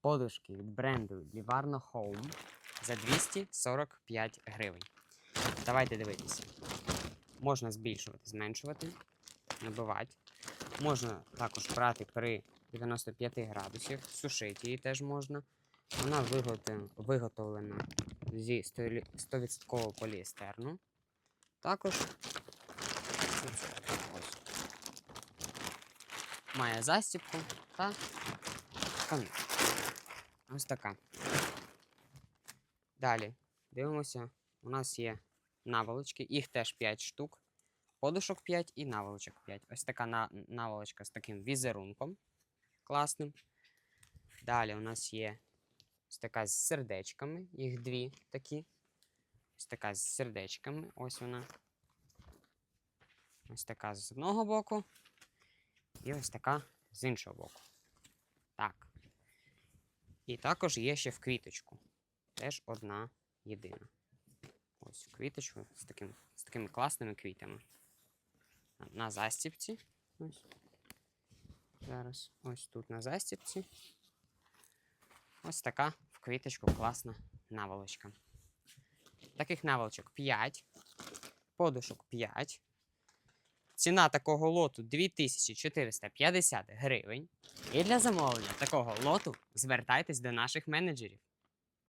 подушки від бренду Livarno Home за 245 гривень. Давайте дивитися. Можна збільшувати, зменшувати, набивати. Можна також брати при 95 градусах, сушити її теж можна. Вона виготовлена, зі 100% 100% поліестерну. Також має застібку та тканину. Ось така. Далі дивимося, у нас є наволочки, їх теж 5 штук. Подушок 5 і наволочок 5. Ось така на- наволочка з таким візерунком класним. Далі у нас є ось така з сердечками, їх дві такі. Ось така з сердечками. Ось вона. Ось така з одного боку. І ось така з іншого боку. Так. І також є ще в квіточку. Теж одна єдина. Ось в квіточку з, таким, з такими класними квітами. На- застіпці. Ось. Зараз ось тут на застіпці. Ось така в квіточку класна наволочка. Таких наволочок 5, подушок 5. Ціна такого лоту 2450 гривень. І для замовлення такого лоту звертайтесь до наших менеджерів.